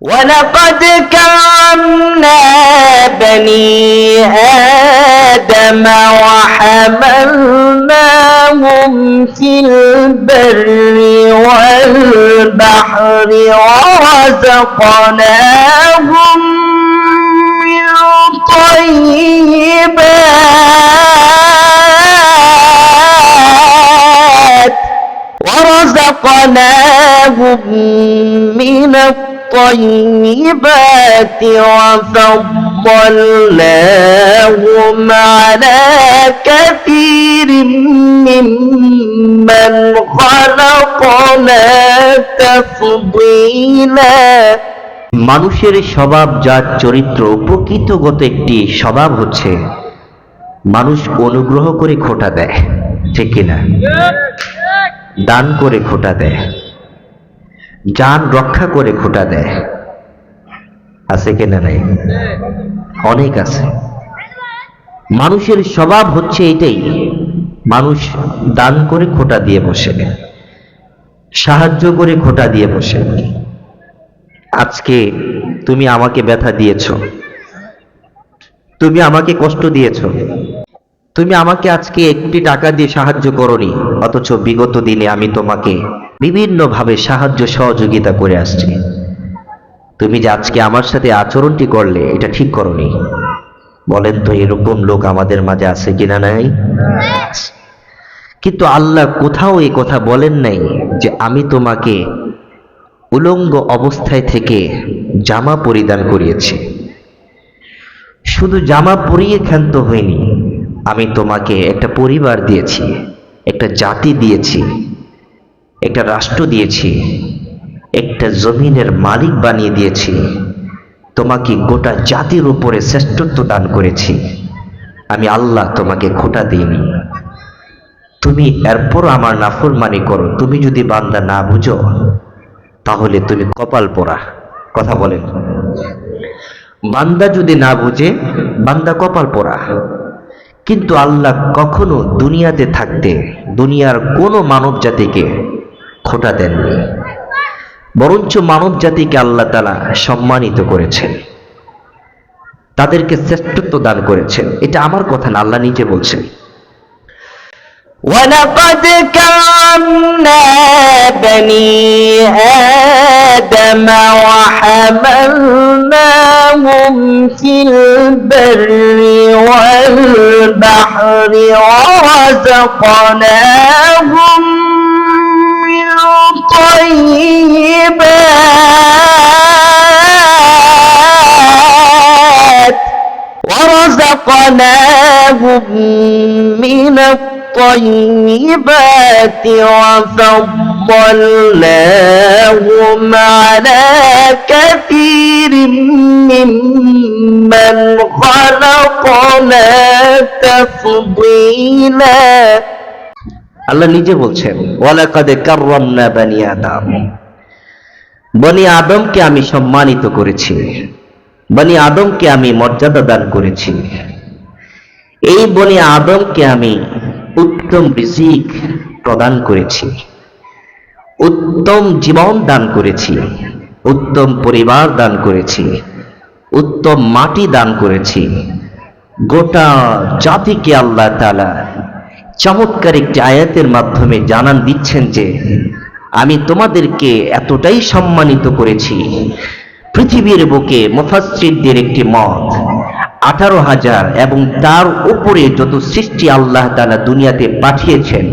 ولقد كرمنا بني آدم وحملناهم في البر والبحر ورزقناهم من الطيبات ورزقناهم من الطيبات وفضلناهم على كثير ممن خلقنا تفضيلا মানুষের স্বভাব যার চরিত্র প্রকৃতগত একটি স্বভাব হচ্ছে মানুষ অনুগ্রহ করে খোটা দেয় ঠিক কিনা দান করে খোটা দেয় যান রক্ষা করে খোটা দেয়। আছে কিনা নাই? অনেক আছে। মানুষের স্বভাব হচ্ছে এটাই, মানুষ দান করে খোটা দিয়ে বসে, সাহায্য করে খোটা দিয়ে বসে। আজকে তুমি আমাকে ব্যথা দিয়েছ, তুমি আমাকে কষ্ট দিয়েছ। তুমি আমাকে আজকে একটি টাকা দিয়ে সাহায্য করনি, অথচ বিগত দিনে আমি তোমাকে বিভিন্নভাবে সাহায্য সহযোগিতা করে আসছি। তুমি যে আজকে আমার সাথে আচরণটি করলে, এটা ঠিক করনি। বলেন তো, এরকম লোক আমাদের মাঝে আছে কিনা নাই? কিন্তু আল্লাহ কোথাও এই কথা বলেন নাই যে আমি তোমাকে উলঙ্গ অবস্থায় থেকে জামা পরিধান করিয়েছি। শুধু জামা পরিয়ে ক্ষান্ত হয়নি আমি তোমাকে একটা পরিবার দিয়েছি, একটা জাতি দিয়েছি, একটা রাষ্ট্র দিয়েছি, একটা জমিনের মালিক বানিয়ে দিয়েছি। তোমাকে গোটা জাতির উপরে শ্রেষ্ঠত্ব দান করেছি। আমি আল্লাহ তোমাকে খোটা দিইনি। তুমি এরপর আমার নাফরমানি করো। তুমি যদি বান্দা না বুঝো, তাহলে তুমি কপাল পোড়া। কথা বলেন। বান্দা যদি না বুঝে, বান্দা কপাল পোড়া। কিন্তু আল্লাহ কখনো দুনিয়াতে থাকতে দুনিয়ার কোনো মানব জাতিকে খোটা দেননি। বরঞ্চ মানব জাতিকে আল্লাহ তালা সম্মানিত করেছেন। তাদেরকে শ্রেষ্ঠত্ব দান করেছেন। এটা আমার কথা না, আল্লাহ নিজে বলছেন। ولقد كرمنا بني آدم وحملناهم في البر والبحر ورزقناهم من الطيبات ورزقناهم من الطيبات. وفضلناهم على كثير ممن خلقنا تفضيلا আল্লাহ নিজে বলছেন ওয়ালাকাদে কাররামনা বানি আদম বনি আদমকে আমি সম্মানিত করেছি বনি আদমকে আমি মর্যাদা দান করেছি এই বনি আদমকে আমি উত্তম রিজিক প্রদান করেছি। উত্তম জীবন দান করেছি। উত্তম পরিবার দান করেছি। উত্তম মাটি দান করেছি। গোটা জাতিকে আল্লাহ তালা চমৎকার একটি আয়াতের মাধ্যমে জানান দিচ্ছেন যে, আমি তোমাদেরকে এতটাই সম্মানিত করেছি, পৃথিবীর বুকে মুফাসসিরদের একটি মত আঠারো হাজার এবং তার উপরে যত সৃষ্টি আল্লাহ তাআলা দুনিয়াতে পাঠিয়েছেন,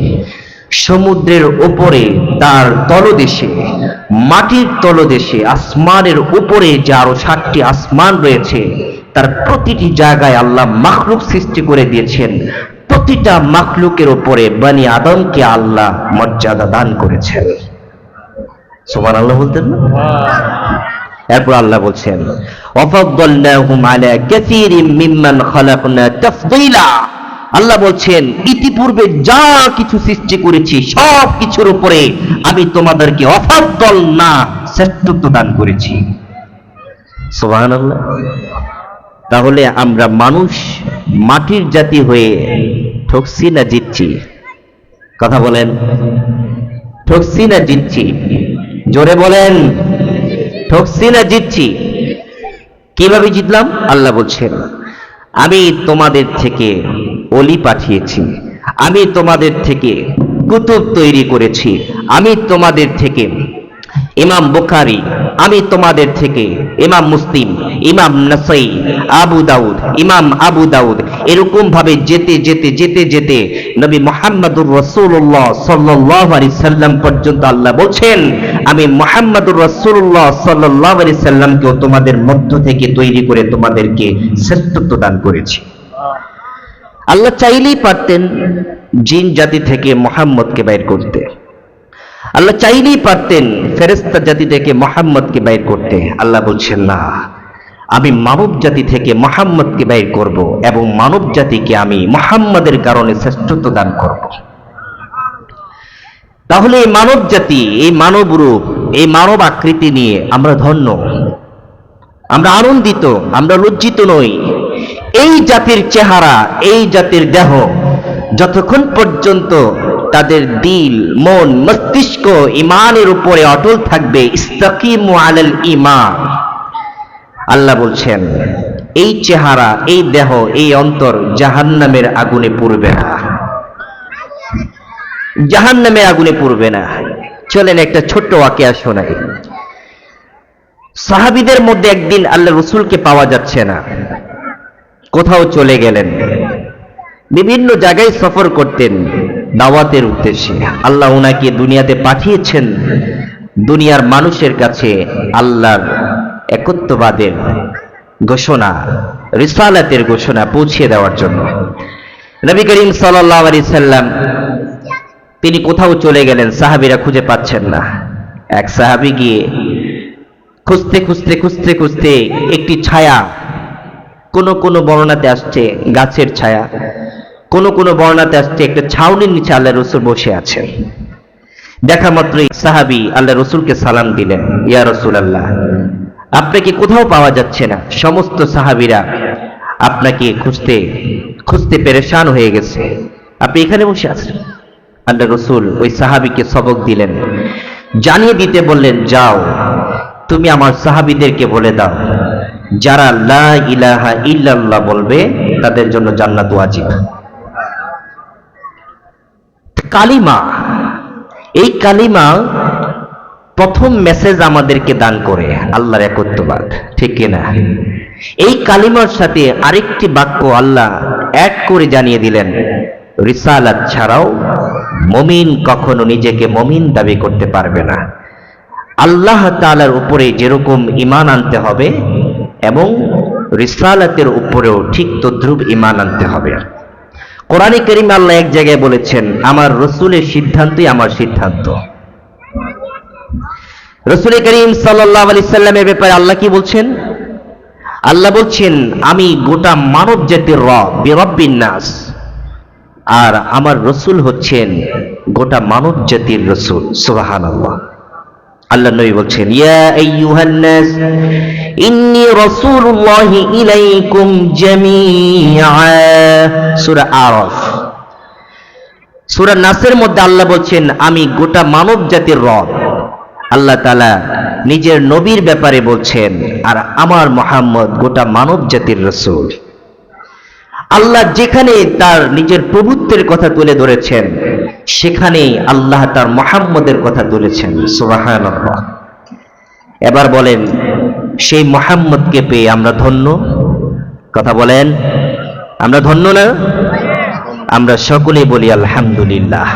সমুদ্রের উপরে তার তলদেশে, মাটির তলদেশে, আসমানের উপরে যে আরও ষাটটি আসমান রয়েছে, তার প্রতিটি জায়গায় আল্লাহ মাখলুক সৃষ্টি করে দিয়েছেন। প্রতিটা মাখলুকের উপরে বানি আদমকে আল্লাহ মর্যাদা দান করেছেন। সোমান আল্লাহ বলতেন না? এরপর আল্লাহ বলছেন আল্লাহ বলছেন, ইতিপূর্বে যা কিছু সৃষ্টি করেছি, সব কিছুর উপরে আমি তোমাদেরকে অফাদ্দল না শ্রেষ্ঠত্ব দান করেছি। তাহলে আমরা মানুষ মাটির জাতি হয়ে ঠকছি না জিতছি। কথা বলেন। ঠকছি না জিতছি। জোরে বলেন। ঠকছি না জিতছি? কীভাবে জিতলাম? আল্লাহ বলছেন, আমি তোমাদের থেকে অলি পাঠিয়েছি, আমি তোমাদের থেকে কুতুব তৈরি করেছি, আমি তোমাদের থেকে ইমাম বুখারি, আমি তোমাদের থেকে ইমাম মুসলিম, ইমাম নাসাই, আবু দাউদ, ইমাম আবু দাউদ এরকম ভাবে যেতে যেতে যেতে যেতে নবী মোহাম্মদুর রসুল্লাহ সাল্লাহ আলি সাল্লাম পর্যন্ত আল্লাহ বলছেন, আমি মোহাম্মদুর রসুল্লাহ সাল্লাহ আলি সাল্লামকেও তোমাদের মধ্য থেকে তৈরি করে তোমাদেরকে শ্রেষ্ঠত্ব দান করেছি। আল্লাহ চাইলেই পারতেন জিন জাতি থেকে মোহাম্মদকে বাইর করতে। আল্লাহ চাইলেই পারতেন ফেরেস্তা জাতি থেকে মোহাম্মদকে বাইর করতে। আল্লাহ বলছেন, না। আমি মানব জাতি থেকে মোহাম্মদকে বাইর করব এবং মানব জাতিকে আমি মোহাম্মদের কারণে শ্রেষ্ঠত্ব দান করব। তাহলে এই মানব জাতি, এই মানব রূপ, এই মানব আকৃতি নিয়ে আমরা ধন্য। আমরা আনন্দিত, আমরা লজ্জিত নই। এই জাতির চেহারা, এই জাতির দেহ যতক্ষণ পর্যন্ত তাদের দিল, মন, মস্তিষ্ক, ইমানের উপরে অটল থাকবে, ইস্তাকিম আলাল ইমান। আল্লাহ বলছেন, এই চেহারা, এই দেহ, এই অন্তর জাহান্নামের আগুনে পুড়বে না। জাহান্নামের আগুনে পুড়বে না। চলেন একটা ছোট্ট ওয়াকিয়া শোনাই। সাহাবিদের মধ্যে একদিন আল্লাহ রসুলকে পাওয়া যাচ্ছে না। কোথাও চলে গেলেন। বিভিন্ন জায়গায় সফর করতেন দাওয়াতের উদ্দেশ্যে। আল্লাহ ওনাকে দুনিয়াতে পাঠিয়েছেন। দুনিয়ার মানুষের কাছে আল্লাহর একত্ববাদের ঘোষণা, রিসালাতের ঘোষণা পৌঁছে দেওয়ার জন্য। নবী করিম সাল্লাহ আলি সাল্লাম তিনি কোথাও চলে গেলেন, সাহাবিরা খুঁজে পাচ্ছেন না। এক সাহাবি গিয়ে খুঁজতে খুঁজতে খুঁজতে খুঁজতে একটি ছায়া, কোন কোন বর্ণনাতে আসছে গাছের ছায়া, কোন কোন বর্ণাতে আসছে একটা ছাউনির নিচে আল্লাহ রসুল বসে আছেন। দেখা মাত্রই সাহাবি আল্লাহ রসুলকে সালাম দিলেন, ইয়া রসুল আল্লাহ আপনাকে কোথাও পাওয়া যাচ্ছে না। সমস্ত সাহাবিরা আপনাকে খুঁজতে খুঁজতে পেরেশান হয়ে গেছে। আপনি এখানে বসে আছেন। আল্লাহ রসুল ওই সাহাবিকে সবক দিলেন। জানিয়ে দিতে বললেন, যাও, তুমি আমার সাহাবিদেরকে বলে দাও। যারা লা ইলাহা ইল্লাল্লাহ বলবে, তাদের জন্য জান্নাত ওয়াজিব। কালিমা, এই কালিমা প্রথম মেসেজ আমাদেরকে দান করে। আল্লাহর একত্ববাদ, ঠিক কিনা? এই কালিমার সাথে আরেকটি বাক্য আল্লাহ অ্যাড করে জানিয়ে দিলেন, রিসালাত ছাড়াও মমিন কখনো নিজেকে মমিন দাবি করতে পারবে না। আল্লাহ তাআলার উপরে যেরকম ইমান আনতে হবে এবং রিসালাতের উপরেও ঠিক তদ্রুপ ইমান আনতে হবে। কোরআনে করিম আল্লাহ এক জায়গায় বলেছেন, আমার রসুলের সিদ্ধান্তই আমার সিদ্ধান্ত। রসুল করিম সাল্লাহ আলি সাল্লামের ব্যাপারে আল্লাহ কি বলছেন? আল্লাহ বলছেন, আমি গোটা মানব জাতির রব, বিরব্বিন নাস। আর আমার রসুল হচ্ছেন গোটা মানব জাতির রসুল সুবাহান আল্লাহ আল্লাহ নবী বলছেন, ইয়া আইয়ুহান ইন্নী রাসূলুল্লাহি ইলাইকুম জামিআ। সূরা আরাফ। সূরা নাসের মধ্যে আল্লাহ বলছেন, আমি গোটা মানব জাতির রব আল্লাহ তালা নিজের নবীর ব্যাপারে বলছেন, আর আমার মোহাম্মদ গোটা মানব জাতির রসুল। আল্লাহ যেখানে তার নিজের প্রভুত্বের কথা তুলে ধরেছেন সেখানে আল্লাহ তার মোহাম্মদের কথা তুলেছেন। সুবাহান এবার বলেন, সেই মোহাম্মদকে পেয়ে আমরা ধন্য? কথা বলেন, আমরা ধন্য না? আমরা সকলেই বলি আলহামদুলিল্লাহ।